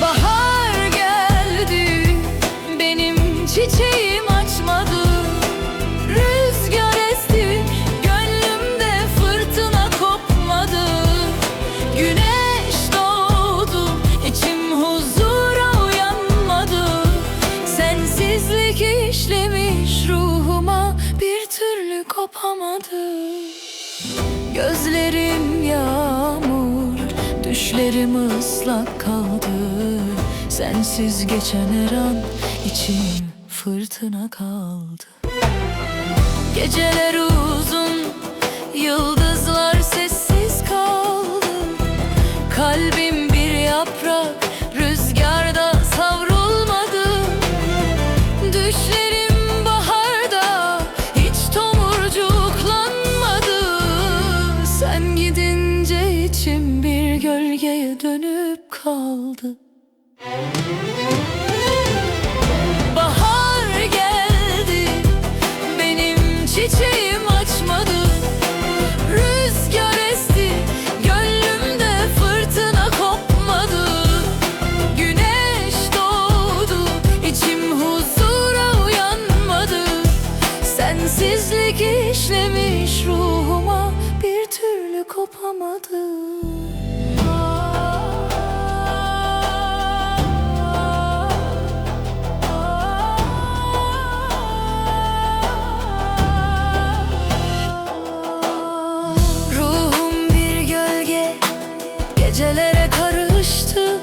Bahar geldi benim çiçeğim açmadı. Rüzgar esti gönlümde fırtına kopmadı. Güneş doğdu içim huzura uyanmadı. Sensizlik işlemiş ruhuma bir türlü kopamadı. Gözlerim yağ Düşlerim ıslak kaldı. Sensiz geçen her an içim fırtına kaldı. Geceler uzun Yıldızlar sessiz kaldı. Kalbim bir yaprak gölgeye dönüp kaldı. Bahar geldi Benim çiçeğim açmadı. Rüzgar esti Gönlümde fırtına kopmadı. Güneş doğdu içim huzura uyanmadı. Sensizlik işlemiş ruhuma Bir türlü kopamadı Gecelere karıştı.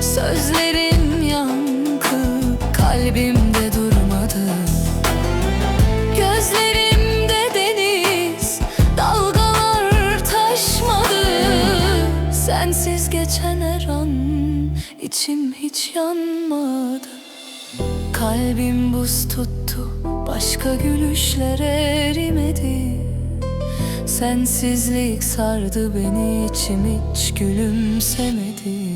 Sözlerin yankı Kalbimde durmadı. Gözlerimde deniz Dalgalar taşmadı. Sensiz geçen her an içim hiç yanmadı. Kalbim buz tuttu Başka gülüşler erimedi Sensizlik sardı beni içim hiç gülümsemedi.